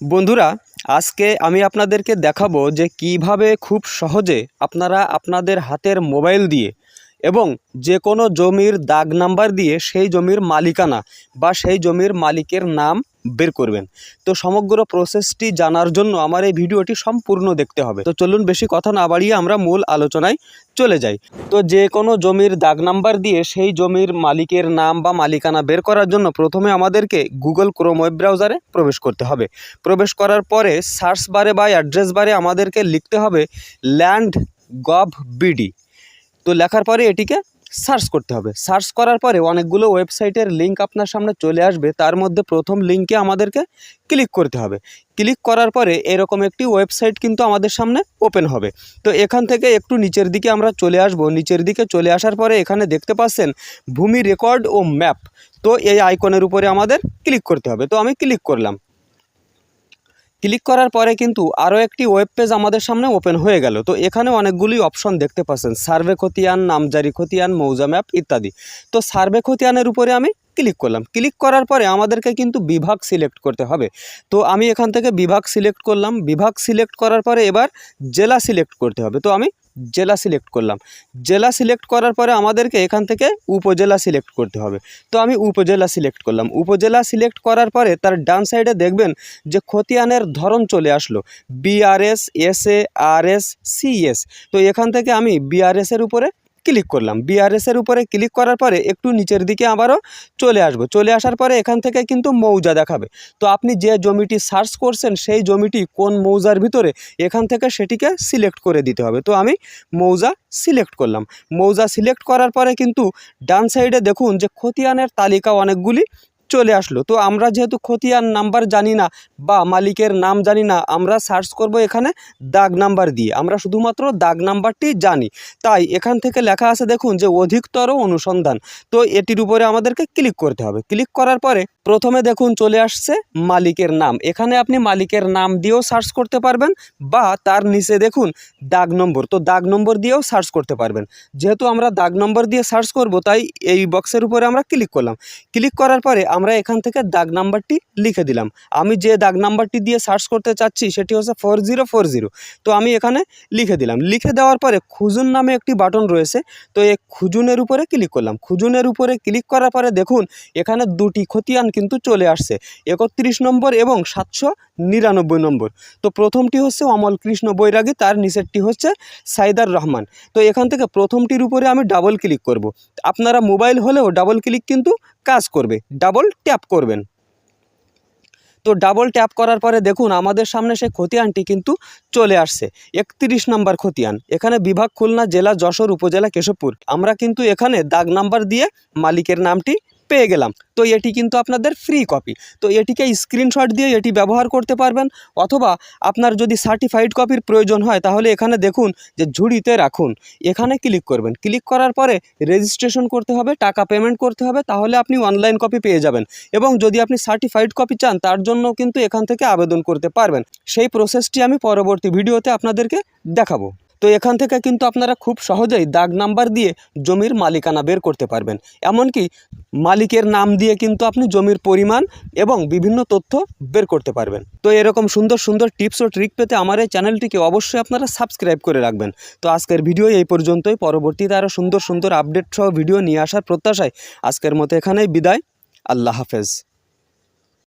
বন্ধুরা, আজকে আমি আপনাদেরকে দেখাবো যে কীভাবে খুব সহজে আপনারা আপনাদের হাতের মোবাইল দিয়ে এবং যে কোনো জমির দাগ নাম্বার দিয়ে সেই জমির মালিকানা বা সেই জমির মালিকের নাম বের করবেন। তো সমগ্র প্রসেসটি জানার জন্য আমার এই ভিডিওটি সম্পূর্ণ দেখতে হবে। তো চলুন বেশি কথা না বাড়িয়ে আমরা মূল আলোচনায় চলে যাই। তো যে কোনো জমির দাগ নাম্বার দিয়ে সেই জমির মালিকের নাম বা মালিকানা বের করার জন্য প্রথমে আমাদেরকে গুগল ক্রোম ওয়েব ব্রাউজারে প্রবেশ করতে হবে। প্রবেশ করার পরে সার্চ বারে বা অ্যাড্রেস বারে আমাদেরকে লিখতে হবে ল্যান্ড গভ বিডি তো লেখার পরে এটিকে সার্চ করতে হবে। সার্চ করার পরে অনেকগুলো ওয়েবসাইটের লিঙ্ক আপনার সামনে চলে আসবে। তার মধ্যে প্রথম লিঙ্কে আমাদেরকে ক্লিক করতে হবে। ক্লিক করার পরে এরকম একটি ওয়েবসাইট কিন্তু আমাদের সামনে ওপেন হবে। তো এখান থেকে একটু নিচের দিকে আমরা চলে আসব। নিচের দিকে চলে আসার পরে এখানে দেখতে পাচ্ছেন ভূমি রেকর্ড ও ম্যাপ। তো এই আইকনের উপরে আমাদের ক্লিক করতে হবে। তো আমি ক্লিক করলাম। ক্লিক করার পরে কিন্তু আরও একটি ওয়েব পেজ আমাদের সামনে ওপেন হয়ে গেল। তো এখানে অনেকগুলি অপশন দেখতে পাচ্ছেন। সার্ভে খতিয়ান, নামজারি খতিয়ান, মৌজা ম্যাপ ইত্যাদি। তো সার্ভে খতিয়ানের উপরে আমি ক্লিক করলাম। ক্লিক করার পরে আমাদেরকে কিন্তু বিভাগ সিলেক্ট করতে হবে। তো আমি এখান থেকে বিভাগ সিলেক্ট করলাম। বিভাগ সিলেক্ট করার পরে এবার জেলা সিলেক্ট করতে হবে। তো আমি জেলা সিলেক্ট করলাম। জেলা সিলেক্ট করার পরে আমাদেরকে এখান থেকে উপজেলা সিলেক্ট করতে হবে। তো আমি উপজেলা সিলেক্ট করলাম। উপজেলা সিলেক্ট করার পরে তার ডান সাইডে দেখবেন যে খতিয়ানের ধরন চলে আসলো। BRS S A R S CS তো এখান থেকে আমি বিআরএসের উপরে ক্লিক করলাম। বিআরএসের উপরে ক্লিক করার পরে একটু নিচের দিকে আবারও চলে আসব। চলে আসার পরে এখান থেকে কিন্তু মৌজা দেখাবে। তো আপনি যে জমিটি সার্চ করছেন, সেই জমিটি কোন মৌজার ভিতরে, এখান থেকে সেটিকে সিলেক্ট করে দিতে হবে। তো আমি মৌজা সিলেক্ট করলাম। মৌজা সিলেক্ট করার পরে কিন্তু ডান সাইডে দেখুন যে খতিয়ানের তালিকা অনেকগুলি চলে আসলো। তো আমরা যেহেতু খতিয়ান নাম্বার জানি না বা মালিকের নাম জানি না, আমরা সার্চ করব এখানে দাগ নাম্বার দিয়ে। আমরা শুধুমাত্র দাগ নাম্বারটি জানি। তাই এখান থেকে লেখা আছে দেখুন যে অধিকতর অনুসন্ধান। তো এটির উপরে আমাদেরকে ক্লিক করতে হবে। ক্লিক করার পরে প্রথমে দেখুন চলে আসছে মালিকের নাম। এখানে আপনি মালিকের নাম দিয়েও সার্চ করতে পারবেন বা তার নিচে দেখুন দাগ নম্বর। তো দাগ নম্বর দিয়েও সার্চ করতে পারবেন। যেহেতু আমরা দাগ নম্বর দিয়ে সার্চ করব, তাই এই বক্সের উপরে আমরা ক্লিক করলাম। ক্লিক করার পরে আমরা এখান থেকে দাগ নাম্বারটি লিখে দিলাম। আমি যে দাগ নাম্বারটি দিয়ে সার্চ করতে চাচ্ছি, সেটি হচ্ছে ফোর জিরো ফোর জিরো তো আমি এখানে লিখে দিলাম। লিখে দেওয়ার পরে খুজুন নামে একটি বাটন রয়েছে। তো এই খুজুনের উপরে ক্লিক করলাম। খুজুনের উপরে ক্লিক করার পরে দেখুন, এখানে দুটি খতিয়ান কিন্তু চলে আসছে। একত্রিশ নম্বর এবং সাতশো নিরানব্বই নম্বর। তো প্রথমটি হচ্ছে অমল কৃষ্ণ বৈরাগী, তার নিচেরটি হচ্ছে সাইদার রহমান। তো এখান থেকে প্রথমটির উপরে আমি ডাবল ক্লিক করব। আপনারা মোবাইল হলেও ডাবল ক্লিক কিন্তু কাজ করবে। ডাবল ট্যাপ করবেন। তো ডাবল ট্যাপ করার পরে দেখুন, আমাদের সামনে সেই খতিয়ানটি কিন্তু চলে আসছে। একত্রিশ নম্বর খতিয়ান। এখানে বিভাগ খুলনা, জেলা যশোর, উপজেলা কেশবপুর। আমরা কিন্তু এখানে দাগ নাম্বার দিয়ে মালিকের নামটি পেয়ে গেলাম। তো এটি কিন্তু আপনাদের ফ্রি কপি তো এটিকে স্ক্রিনশট দিয়ে এটি ব্যবহার করতে পারবেন। অথবা আপনার যদি সার্টিফাইড কপির প্রয়োজন হয়, তাহলে এখানে দেখুন যে ঝুড়িতে রাখুন। এখানে ক্লিক করবেন। ক্লিক করার পরে রেজিস্ট্রেশন করতে হবে, টাকা পেমেন্ট করতে হবে, তাহলে আপনি অনলাইন কপি পেয়ে যাবেন। এবং যদি আপনি সার্টিফাইড কপি চান, তার জন্য কিন্তু এখান থেকে আবেদন করতে পারবেন। সেই প্রসেসটি আমি পরবর্তী ভিডিওতে আপনাদেরকে দেখাবো। তো এখান থেকে কিন্তু আপনারা খুব সহজেই দাগ নাম্বার দিয়ে জমির মালিকানা বের করতে পারবেন। এমনকি মালিকের নাম দিয়ে কিন্তু আপনি জমির পরিমাণ এবং বিভিন্ন তথ্য বের করতে পারবেন। তো এরকম সুন্দর সুন্দর টিপস ও ট্রিক পেতে আমার এই চ্যানেলটিকে অবশ্যই আপনারা সাবস্ক্রাইব করে রাখবেন। তো আজকের ভিডিও এই পর্যন্তই। পরবর্তীতে আরও সুন্দর সুন্দর আপডেট সহ ভিডিও নিয়ে আসার প্রত্যাশায় আজকের মতো এখানেই বিদায়। আল্লাহ হাফেজ।